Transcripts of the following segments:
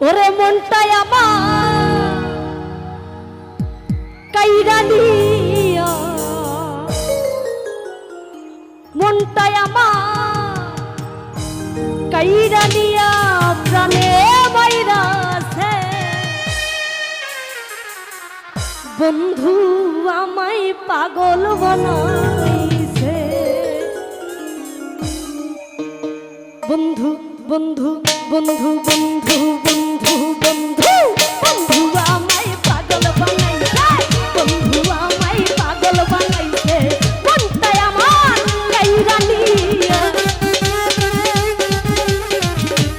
ওরে মনটাই আমার। মনটাই আমার। কাইরা নিয়া প্রাণে বাইরাছে বন্ধু আমায় পাগল বানাইছে। বন্ধু বন্ধু। বন্ধু বন্ধু বন্ধু বন্ধু বন্ধু আমায় পাগল বানাইছে, বন্ধু আমায় পাগল বানাইছে মনটাই আমার কাইরা নিয়া?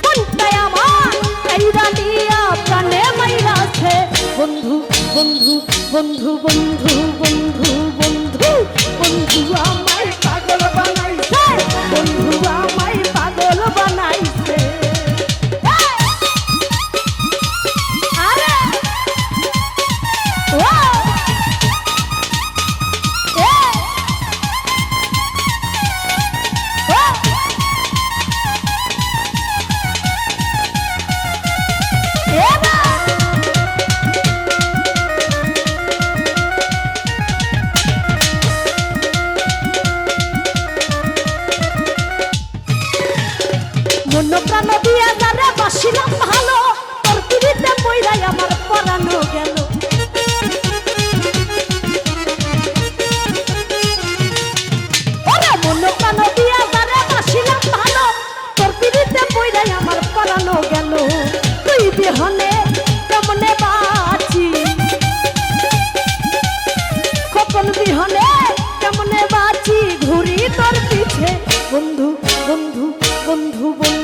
মনটাই আমার কাইরা নিয়া? প্রাণে মাইরাছে বন্ধু বন্ধু বন্ধু বন্ধু। মন প্রাণ দিয়া যারে বাসিলাম ভালো, তোর পিড়িতে পইরাই আমার পরানো গেল। তোর আমার পরানো গেল। তুই বিহনে কেমনে বাঁচি? খোকন বিহনে কেমনে বাঁচি? ঘুরি তোর বন্ধু বন্ধু বন্ধু বন্ধু।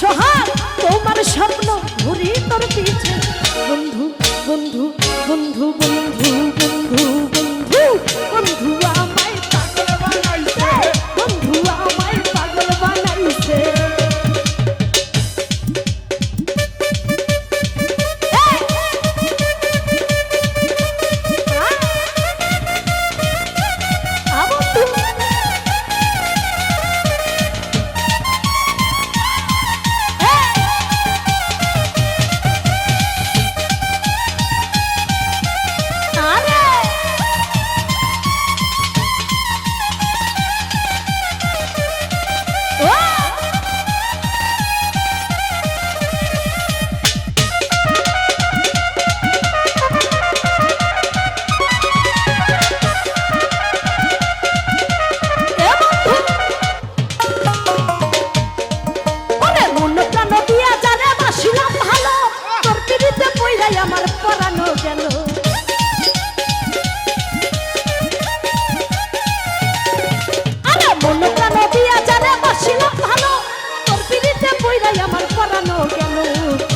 সোহাগ তোমার স্বপ্ন ঘুরি তোর পিছে। বন্ধু বন্ধু বন্ধু বন্ধু বন্ধু বন্ধু বন্ধু পড়ানো গেল।